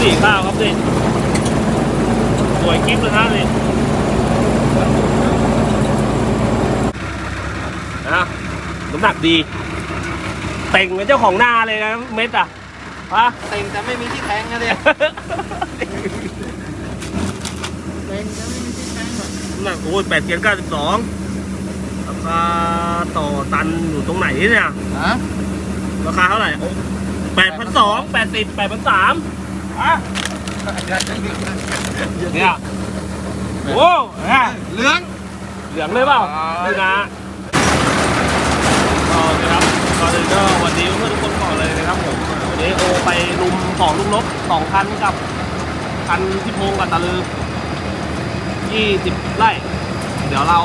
สีข้าวครับนี่สวยกิ๊บเลยฮะนี่นะน้ำหนักดี เต่งเป็นเจ้าของนาเลยนะเม็ดอะฮะเต็งแต่ไม่มีที่แทงนะเนี่ยเต็งแต่ไม่มีที่แทงหรอกน้ำหนักโอ้ยแปดเกียนเก้าสิบสองราคาต่อตันอยู่ตรงไหนเนี่ยฮะราคาเท่าไหร่แปดพันสองแปดสิบแปดพันสามอะ เนี่ยโอ้เนี่ยเหลือง เหลืองเลยเปล่าอ่านี่นะโอเคครับก่อนอื่นก็สวันนี้เพื่อนทุกคนก่อนเลยนะครับผมวันนี้โอไปลุมของลุงนกสองคันกับคันที่พงกับตะลือยี่สิบไร่ เดี๋ยวเรา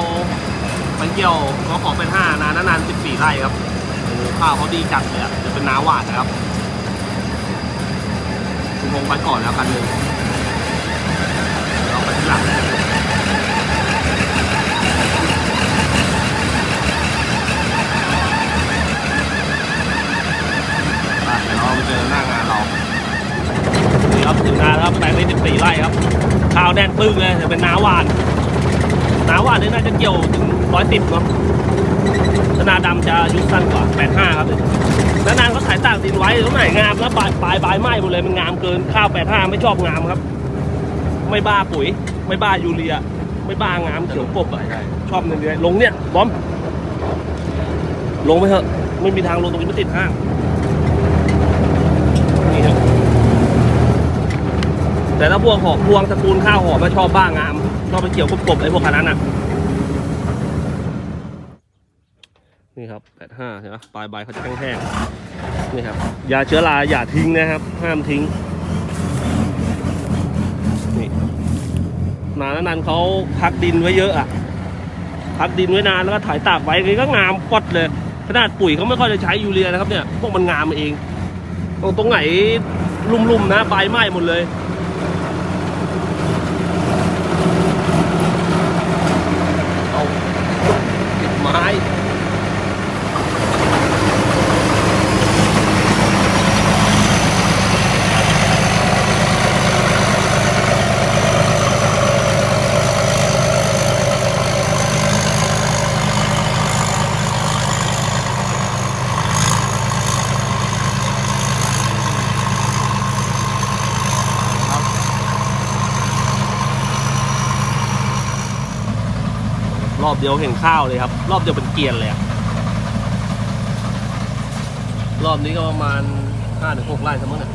ไปเกี่ยวก็ขอเป็นห้านานนานสิบสี่ไร่ครับโอ้โหข้าวเขาดีจัดเลยอะจะเป็นนาหวานนะครับ คุณพงไปก่อนแล้วคันหนึ่งเราไปที่หลังอะเดี๋ยวเราเจอหน้างานเรานี่ครับถึงงานแล้วครับแปลงนี้14ไร่ครับ ข้าวแน่นปึ้งเลยจะเป็นนาหวานนาหวานนี่น่าจะเกี่ยวถึงร้อยสิบเนาะถ้านาดำจะอายุสั้นกว่าแปดห้าครับ แล้วนานเขาถ่ายตากดินไว้ตรงไหนงามแล้วปลายปลายใบไหม้หมดเลยมันงามเกินข้าวแปดห้าไม่ชอบงามครับ ไม่บ้าปุ๋ย ไม่บ้ายูเรีย ไม่บ้างามเขียวกบอะชอบเนื้อลงเนี่ยบอม ลงไปเถอะไม่มีทางลงตรงนี้ไม่ติดห้างนี่ครับแต่ถ้าพวกหอกพวงตระกูลข้าวหอมมาชอบบ้างามชอบไปเกี่ยวกบๆไอ้พวกคันนั้นอะ นี่ครับ แปดห้าใช่ไหมปลายใบเขาจะแห้งๆนี่ครับยาเชื้อราอย่าทิ้งนะครับ ห้ามทิ้งนี่นานนั้นเขาพักดินไว้เยอะอะพักดินไว้นานแล้วก็ถ่ายตากไว้ก็งามปอดเลย ขนาดปุ๋ยเขาไม่ค่อยจะใช้ยูเรียนะครับเนี่ยพวกมันงามเอง ตรงตรงไหนลุ่มๆนะใบไหม้หมดเลย รอบเดียวเห็นข้าวเลยครับ รอบเดียวเป็นเกียนเลยอะรอบนี้ก็ประมาณห้าถึงหกไร่ทั้งหมดน่ะ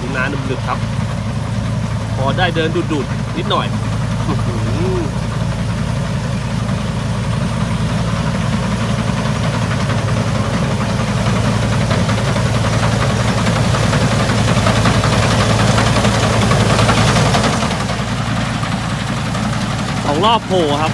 ดินนาดึกๆครับ พอได้เดินดุดๆนิดหน่อยอื้อหือสอง รอบโผล่ครับ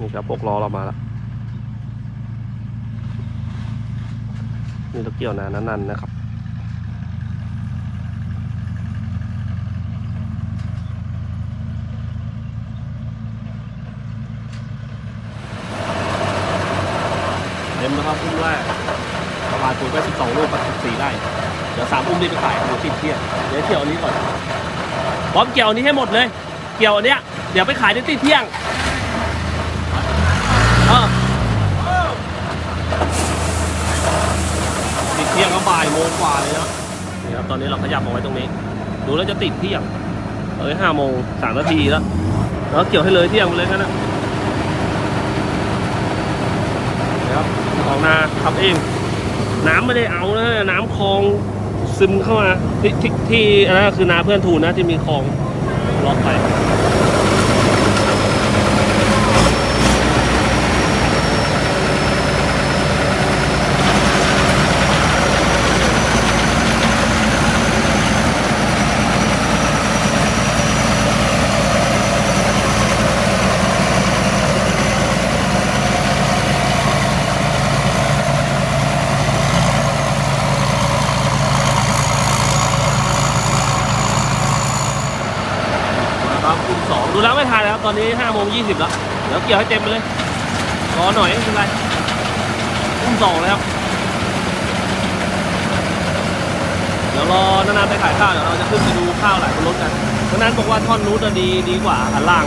นี่ครับพวกล้อเรามาแล้ว นี่เราเกี่ยว นานันนะครับ เต็มนะครับอุ้มแรกประมาณปุ๋ยไป12ลูกกับ14ไร่เดี๋ยวสามอุ้มนี่ไปขายเดี๋ยวติดเที่ยงเดี๋ยวเกี่ยวอันนี้ก่อนพร้อมเกี่ยวอันนี้ให้หมดเลย เกี่ยวอันเนี้ยเดี๋ยวไปขายเดี๋ยวติดเที่ยงเออติดเที่ยงก็บ่ายโมงกว่าเลยนะนี่ครับตอนนี้เราขยับมาไว้ตรงนี้ ดูแล้วจะติดเที่ยงเอ้ยห้าโมงสามนาทีแล้วแล้วเกี่ยวให้เลยเที่ยงไปเลยกันนะนี่ครับของนาทำเอง น้ำไม่ได้เอานะน้ำคลองซึมเข้ามาที่ที่ที่อันนั้นคือนาเพื่อนทูนนะที่มีคลองล็อกไป ตอนนี้ห้าโมงยี่สิบแล้วเดี๋ยวเกี่ยวให้เต็มไปเลยรอหน่อยไม่เป็นไรอุ้มสองเลยครับเดี๋ยวรอนานๆไปขายข้าวเดี๋ยวเราจะขึ้นไปดูข้าวหลายบนรถกันเพราะนั้นบอกว่าท่อนนู้นจะดีดีกว่าอันล่าง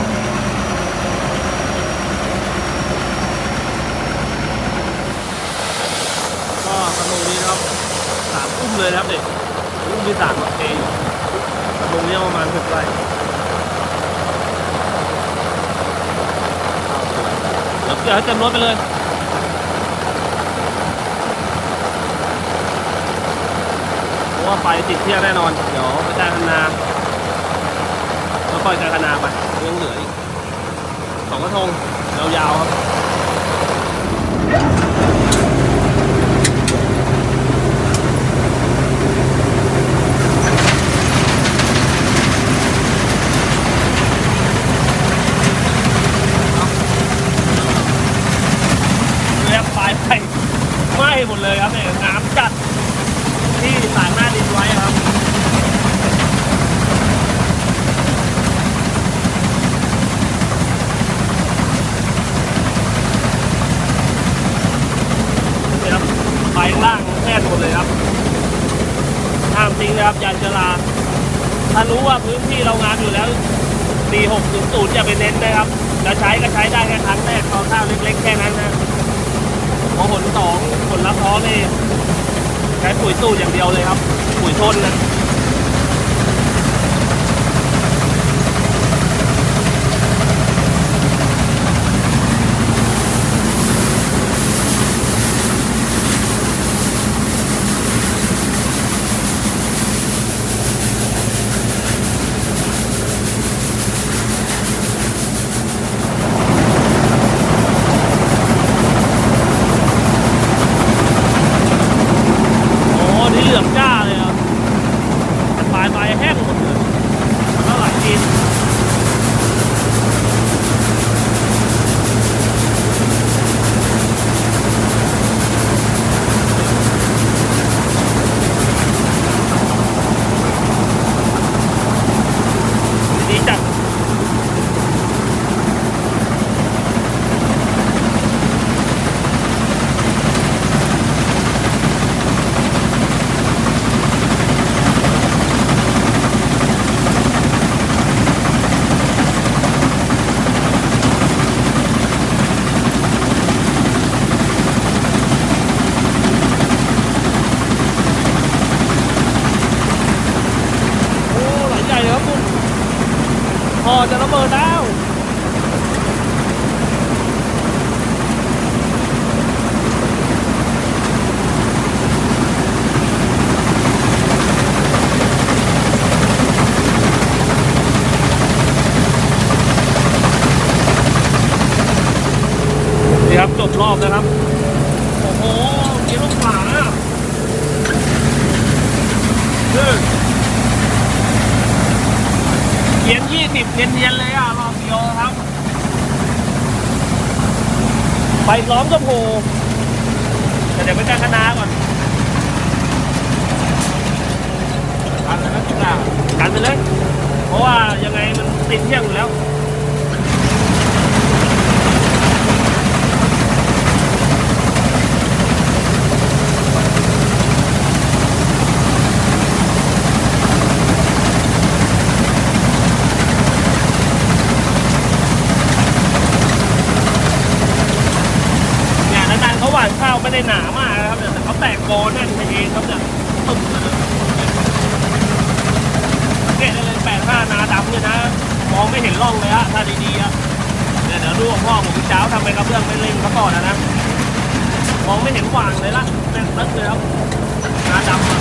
ก็กระทงนี้นะครับสามอุ้มเลยนะครับเด็กอุ้มที่สามโอเคอยู่กระทงนี้ประมาณหกไร่ เดี๋ยวเกี่ยวให้เต็มรถไปเลยเพราะว่าไฟติดเที่ยแน่นอน เดี๋ยวไปจ่ายคณาแล้วปล่อยจ่ายคณาไปยังเหลืออีกสองกระทงยาวๆครับ แล้วปลายไฟไหม้หมดเลยครับเนี่ยน้ำจัดที่สางหน้าดินไว้ครับ นี่ครับไฟล่างแน่นหมดเลยครับห้ามทิ้งนะครับยาเชอราถ้ารู้ว่าพื้นที่เรางานอยู่แล้ว 4600อย่าไปเน้นนะครับจะใช้ก็ใช้ได้แค่ครั้งแรกตอนข้าวเล็กๆแค่นั้นนะพอผลสองผลลัพธ์ท้อนี่ใช้ปุ๋ยสูตรอย่างเดียวเลยครับ ปุ๋ยทนนะ โอ้นี่เหลืองจ้าเลยครับปลายไม้แห้งหมดเลยแล้วหลายทีดีจัด โอ้หลายใหญ่เลยครับคุณ พอจะระเบิดแล้วนี่ครับจบรอบนะครับ โอ้โหกี่ลูกขวาอะหนึ่ง เย็นยี่สิบเย็นเย็นๆเลยอะ รอบเดียวครับ ล้อมก็โผล่แต่เดี๋ยวไปจ้างคณะก่อนอันนั้นก็จุฬากันไปเลย เพราะว่ายังไงมันติดเที่ยงอยู่แล้ว เนี่ยนานๆเขาหวานข้าวไม่ได้ หนามากนะครับเนี่ยแต่เขาแตกกอแน่นไปเองครับเนี่ยตึ๊บเลยสังเกตได้เลยแปดห้านาดำเนี่ยนะ มองไม่เห็นร่องเลยฮะถ้าดีๆอะเดี๋ยวเดี๋ยวดูพ่อผมเช้าทำไปกระเบื้องไม่เล่งเขาก่อนนะนะมองไม่เห็นหว่างเลยละแน่นตึ๊กเลยครับนาดำอะ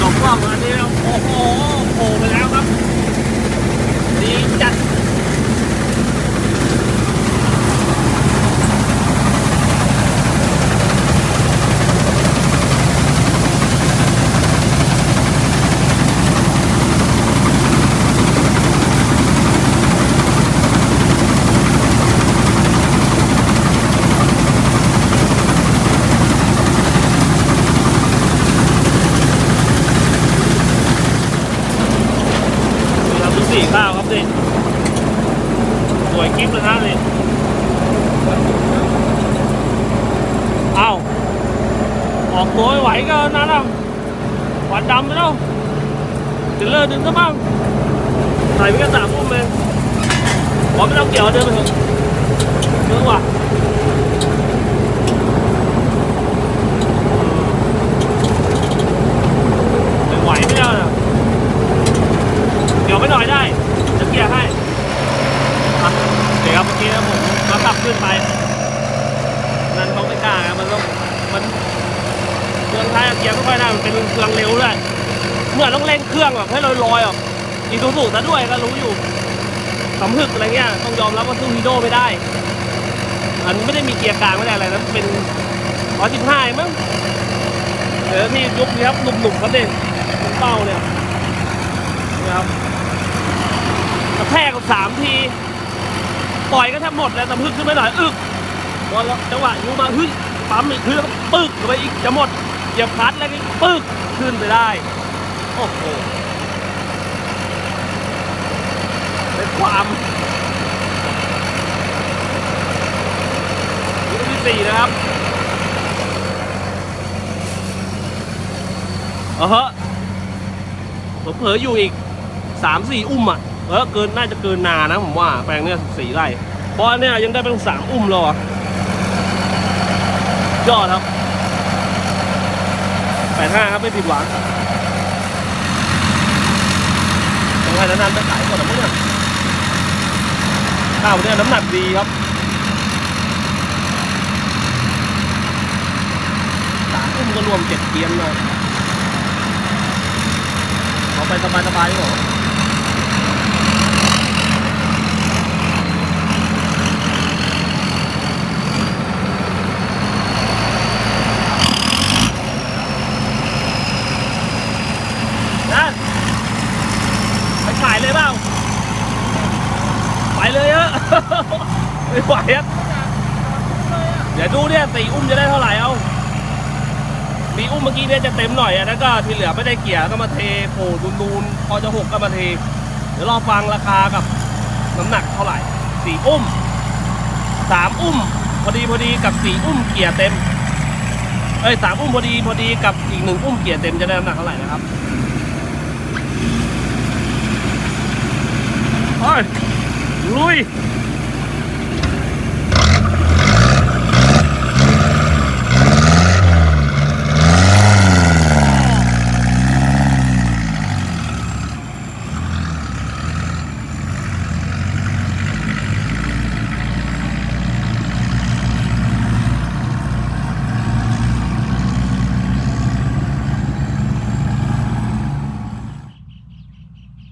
จบรอบมานี้แล้วโอ้โหโผล่ไปแล้วครับ ดีจัด สี่ข้าวครับนี่สวยกิ๊บเลยนะนี่เอ้าออกตัวไม่ไหวก็นั่นอะควันดำไปแล้วจะเลิกดึงซะบ้างใส่ไปแค่สามอุ้มเองบอกไม่ต้องเกี่ยวเดินไปเถอะเยอะว่ะไม่ไหวไม่ได้นะเกี่ยวไม่หน่อยได้ จะเกียร์ให้อะเดี๋ยวครับเมื่อกี้นะผมก็ขับขึ้นไป นั่นเขาไม่กล้าไงมันต้องมันเครื่องท้ายอะเกียร์ไม่ค่อยได้มันเป็นเครื่องเร็วด้วยเหมื่อนต้องเร่งเครื่องแบบให้ ลอยๆอะอีซูซูซะด้วยก็รู้อยู่สำพึกอะไรเงี้ยต้องยอมรับว่าสู้ฮีโร่ไม่ได้มันไม่ได้มีเกียร์กลางไม่ได้อะไรนะมันเป็นร้อยสิบห้ามั้งเดี๋ยวนี่ยุคนี้ครับหนุ่มๆครับเด่นเป้าเนี่ยนี่ครับกระแทกกับสามที ปล่อยก็แทบหมดแล้วแต่พึ่งขึ้นไม่หน่อยอึกพอแล้วจังหวะยูมาเฮ้ยปั๊มอีกคือปึกเข้าไปอีกจะหมดเหยียบคัดแล้วก็ปึกขึ้นไปได้ โอ้โหเป็น ความยุคที่สี่นะครับเออฮะผมเผลออยู่อีกสามสี่อุ้มอะเออเกินน่าจะเกินนานะผมว่าแปลงเนี้ยสี่ไร่เพราะอันเนี่ยยังได้เป็นสามอุ้มแล้วอะยอดครับแปดห้าครับไม่ผิดหวังต้องให้นานๆไปขายก่อนนะเพื่อน ข้าวเนี่ยน้ำหนักดีครับสามอุ้มก็รวมเจ็ดเกียนเลยเอาไปสบายๆดีกว่า นะไปขายเลยเปล่าไปเลยเอะ ไม่ไหวอะเดี๋ยวดูเนี่ย สี่อุ้มจะได้เท่าไหร่เอามีอุ้มเมื่อกี้เนี่ยจะเต็มหน่อยอะแล้วก็ที่เหลือไม่ได้เกี่ยร์ก็มาเทโผล่นูนๆพอจะหกก็มาเท เดี๋ยวรอฟังราคากับน้ำหนักเท่าไหร่สี่อุ้มสามอุ้มพอดีพอดีกับสี่อุ้มเกี่ยร์เต็มเอ้ยสามอุ้มพอดีพอดีกับอีกหนึ่งอุ้มเกี่ยร์เต็มจะได้น้ำหนักเท่าไหร่นะครับไปลุย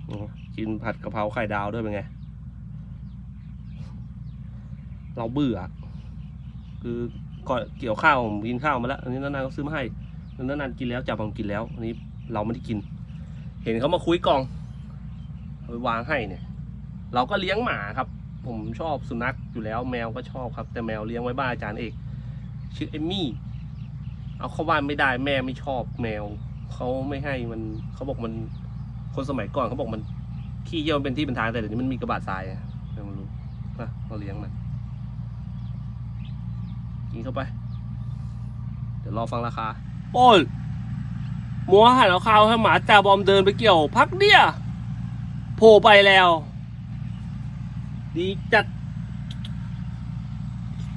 โอ้ กินผัดกะเพราไข่ดาวด้วยเป็นไง เราเบื่อ คือก่อนเกี่ยวข้าวผมกินข้าวมาแล้ว อันนี้นานๆเขาซื้อมาให้นานๆกินแล้วจับผมกินแล้วอันนี้เราไม่ได้กิน เห็นเขามาคุยกล่องเอาไปวางให้เนี่ย เราก็เลี้ยงหมาครับ ผมชอบสุนัขอยู่แล้วแมวก็ชอบครับ แต่แมวเลี้ยงไว้บ้านอาจารย์เอกชื่อเอมมี่เอาเข้าบ้านไม่ได้แม่ไม่ชอบแมวเขาไม่ให้มันเขาบอกมันคนสมัยก่อนเขาบอกมัน ขี้เยี่ยวมันเป็นที่เป็นทางแต่เดี๋ยวนี้มันมีกระบะทรายไม่รู้นะเราเลี้ยงมันกินเข้าไป เดี๋ยวรอฟังราคา โอ้ยมัวหันเอาข้าวให้หมาจ่าบอมเดินไปเกี่ยว พักเดียโผล่ไปแล้ว ดีจัด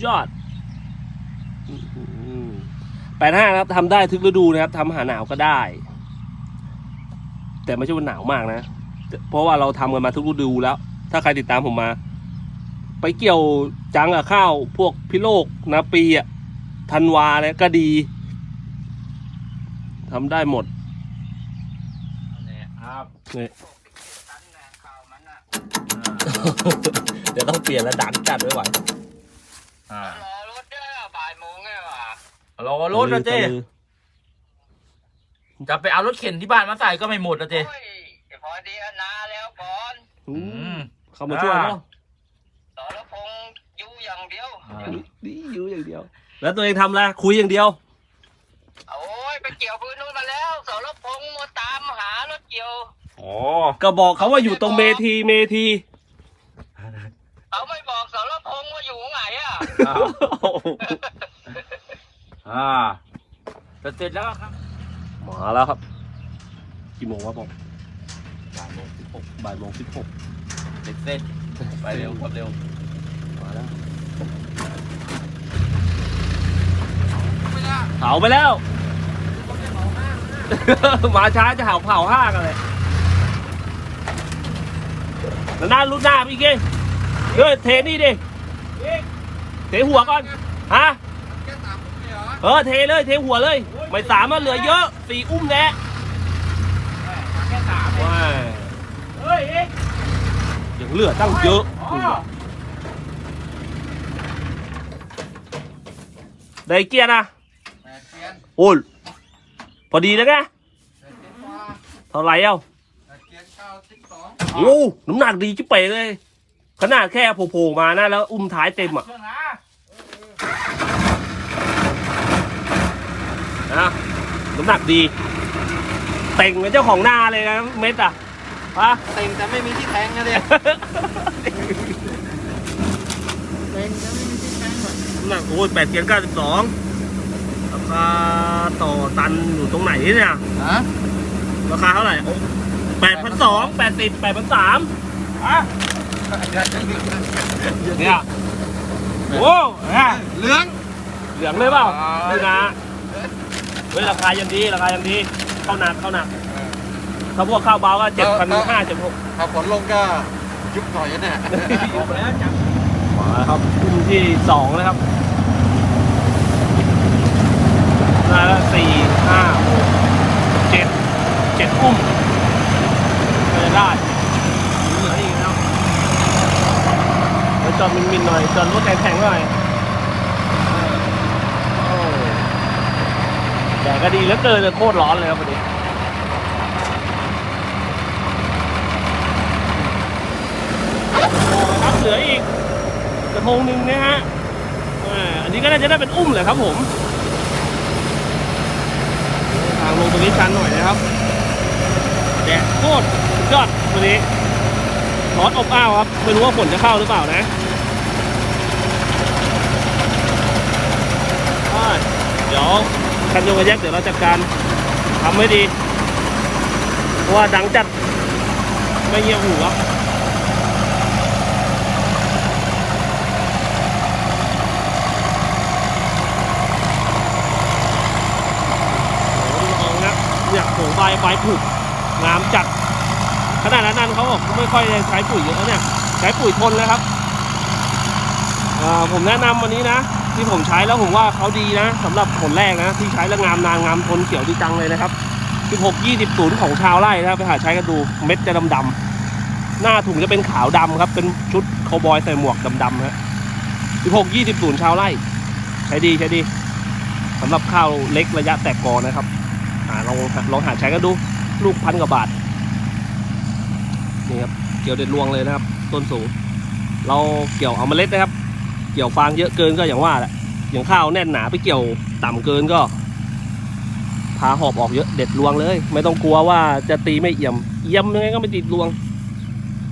ยอดแปดห้านะครับทำได้ทุกฤดูนะครับทำหาหนาวก็ได้ แต่ไม่ใช่ว่าหนาวมากนะ เพราะว่าเราทำกันมาทุกฤดูแล้ว ถ้าใครติดตามผมมา ไปเกี่ยวจังกับข้าว พวกพิโลกนาปีอะธันวาเนี่ยก็ดีทำได้หมดครับนี่เดี๋ยวต้องเปลี่ยนแล้วดังจัดไว้ไหวอ่ารอรถได้อะบ่ายโมงไงวะรอรถนะเจ๊จะไปเอารถเข็นที่บ้านมาใส่ก็ไม่หมดนะเจ๊โอ้ยพอดีอะนาแล้วก่อนอือืมมเข้ามาช่วยเนาะสรพงษ์อยู่อย่างเดียวอ่า ดีอยู่อย่างเดียว แล้วตัวเองทำอะไรคุยอย่างเดียว โอ้ยไปเกี่ยวพื้นนู้นมาแล้วสรพงษ์มาตามหารถเกี่ยวอ๋อก็บอกเขาว่าอยู่ตรงเมทีเมที เขาไม่บอกสรพงษ์ว่าอยู่ไหนอะอ้าวอ่าจะเสร็จแล้วครับ มาแล้วครับกี่โมงวะบอก บ่ายโมงสิบหกบ่ายโมงสิบหกเสร็จเสร็จไปเร็วครับเร็วมาแล้วเผาไปแล้ว มาช้าจะเผาเผาห้ากันเลยหน้ารุ่นหน้าพี่เก้งเฮ้ยเทนี่ดิเทหัวก่อนฮะเออเทเลยเทหัวเลย ไม่สามมันเหลือเยอะสี่อุ้มแน่ แค่สาม ว้าย เฮ้ยเอ็ก ยัง เหลือตั้งเยอะได้เกียร์นะแปดเกียนโอ้ยพอดีแล้วไงแปดเกียนฟ้าเท่าไหร่เอ้าแปดเกียนเก้าสิบสองโอ้น้ำหนักดีจิ๋เป๋เลย ขนาดแค่โผล่ๆมานะแล้วอุ้มท้ายเต็มอะเครื่องนะนะน้ำหนักดี เต่งเป็นเจ้าของหน้าเลยนะเม็ดอะ ฮะเต็งแต่ไม่มีที่แทงนะเด็กเต็งแต่ไม่มีที่แทงหรอกน้ำหนักโอ้ยแปดเกียร์เก้าสิบสองราคาต่อตันอยู่ตรงไหนเนี่ยฮะราคาเท่าไหร่แปดพันสองแปดสิบแปดพันสามอะเนี่ยโอ้เนี่ยเหลือง เหลืองเลยเปล่าดูนะเฮ้ยราคายังดี ราคายังดี เข้าหนักเข้าหนัก ถ้าพวกข้าวเบาก็เจ็ดพันห้าเจ็ดหกถ้าฝนลงก็ยุบหน่อยนะเนี่ยออกแล้วจับมาแล้วครับอุ้มที่สองนะครับมาแล้วสี่ห้าหกเจ็ดเจ็ดอุ้มก็จะได้เหลืออีกแล้วแล้วจอดมินๆหน่อยจอดรถแข็งๆหน่อยโอ้แต่ก็ดีเหลือเกินเลยโคตรร้อนเลยครับวันนี้ครับเหลืออีก กระทงหนึ่งนะฮะอันนี้ก็น่าจะได้เป็นอุ้มแหละครับผมทางลงตรงนี้ชันหน่อยนะครับแดดโคตรยอดวันนี้ร้อนอบอ้าวครับไม่รู้ว่าฝนจะเข้าหรือเปล่านะเดี๋ยวคันโยกกระแยกเดี๋ยวเราจัดการทำให้ดี เพราะว่าดังจัดไม่เงียบหูครับ โอ้โหดูเอานะ เนี่ยโหใบใบผุงามจัดขนาดนั้นเขาบอกไม่ค่อยใช้ปุ๋ยเยอะเนี่ยใช้ปุ๋ยทนเลยครับผมแนะนำวันนี้นะ ที่ผมใช้แล้วผมว่าเขาดีนะสำหรับผลแรกนะ ที่ใช้แล้วงามนางงามทนเขียวดีจังเลยนะครับ16 20ศูนย์ของชาวไร่นะครับไปหาใช้กันดูเม็ดจะดำๆหน้าถุงจะเป็นขาวดำครับ เป็นชุดคาวบอยใส่หมวกดำๆฮะ16 20ศูนย์ชาวไร่ ใช้ดีใช้ดีสำหรับข้าวเล็กระยะแตกกอนะครับาลองลองหาใช้กันดู ลูกพันกว่าบาท นี่ครับ เกี่ยวเด็ดรวงเลยนะครับ ต้นสูง เราเกี่ยวเอาเมล็ดนะครับ เกี่ยวฟางเยอะเกินก็อย่างว่าแหละ อย่างข้าวแน่นหนาไปเกี่ยวต่ำเกินก็ พาหอบออกเยอะเด็ดรวงเลย ไม่ต้องกลัวว่าจะตีไม่เอี่ยม เอี่ยมยังไงก็ไม่ติดรวง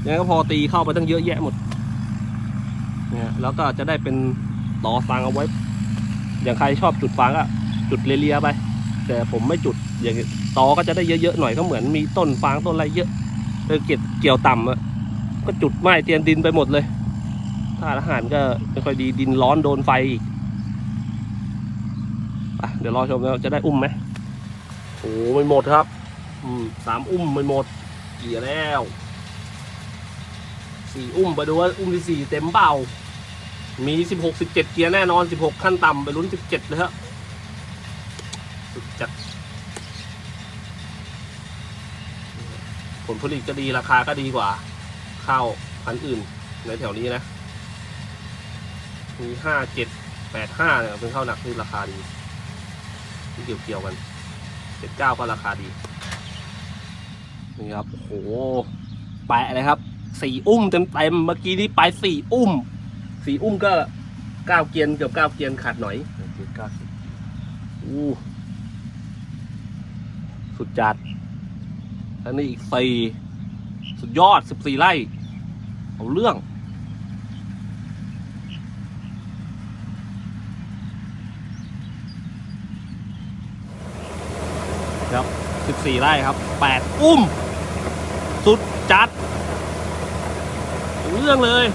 ยังไงก็พอตีเข้าไปตั้งเยอะแยะหมด เนี่ยแล้วก็จะได้เป็นต่อฟางเอาไว้ อย่างใครชอบจุดฟางก็จุดเลียๆไป แต่ผมไม่จุดอย่างตอก็จะได้เยอะๆหน่อยก็เหมือนมีต้นฟางต้นอะไรเยอะเออเกี่ยวเกี่ยวต่ำอะก็จุดไหม้เตียนดินไปหมดเลยถ้าอาหารก็ไม่ค่อยดีดินร้อนโดนไฟอีกอะเดี๋ยวรอชมแล้วจะได้อุ้มไหมโอ้ไม่หมดครับ อืมสามอุ้มไม่หมดเกี่ยแล้วสี่อุ้มไปดูว่าอุ้มที่สี่เต็มเปล่ามีสิบหกสิบเจ็ดเกียร์แน่นอนสิบหกขั้นต่ำไปลุ้นสิบเจ็ดเลยฮะ สุดจัดผลผลิตก็ดีราคาก็ดีกว่า ข้าวพันธุ์อื่นในแถวนี้นะ มีห้าเจ็ดแปดห้าเนี่ยเป็นข้าวหนักที่ราคาดีที่เกี่ยวเกี่ยวๆกันเจ็ดเก้าก็ราคาดี นี่ครับ โอ้โห แปะเลยครับ สี่อุ้มเต็มเต็มๆเมื่อกี้นี้ไปสี่อุ้ม สี่อุ้มก็เก้าเกียนเกือบเก้าเกียนขาดหน่อยเจ็ดเก้าสิบอู้ สุดจัดอันนี้อีกสี่สุดยอดสิบสี่ไร่ เอาเรื่องครับสิบสี่ไร่ครับแปดอุ้ม สุดจัดเอาเรื่องเลย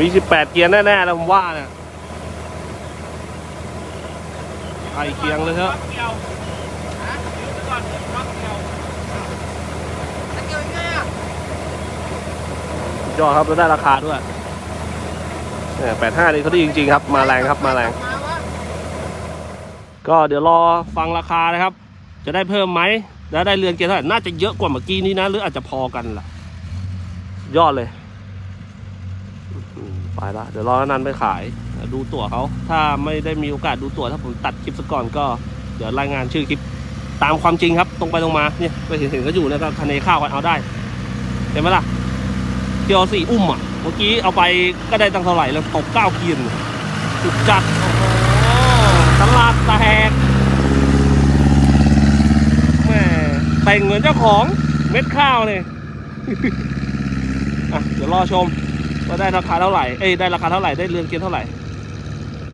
มีสิบแปดเกียร์แน่ๆแล้วผมว่าเนี่ยไอเกียงเลยเถอะยอดครับแล้วได้ราคาด้วยแปดห้านี่เขาดีจริง ๆ ครับ มาแรงครับมาแรง ก็เดี๋ยวรอฟังราคานะครับ จะได้เพิ่มไหมแล้วได้เรือนเกียร์เท่าไหร่น่าจะเยอะกว่าเมื่อกี้นี้นะ หรืออาจจะพอกันล่ะ ยอดเลย ไปละเดี๋ยวรอนันไปขาย ดูตั๋วเขา ถ้าไม่ได้มีโอกาสดูตั๋วถ้าผมตัดคลิปซะก่อนก็ เดี๋ยวรายงานชื่อคลิปตามความจริงครับ ตรงไปตรงมาเนี่ยไปเห็นเห็นก็อยู่แล้วก็คะเนข้าวกันเอาได้เห็นไหมล่ะเกียวสี่อุ้มอะเมื่อกี้เอาไปก็ได้ตังเท่าไหร่แล้วตกเก้ากินสุดจัดโอ้ตลาดแตกแม่แต่งเหมือนเจ้าของเม็ดข้าวเนี่ยอะเดี๋ยวรอชม ว่าได้ราคาเท่าไหร่ เอ้ยได้ราคาเท่าไหร่ ได้เรือนเกียร์เท่าไหร่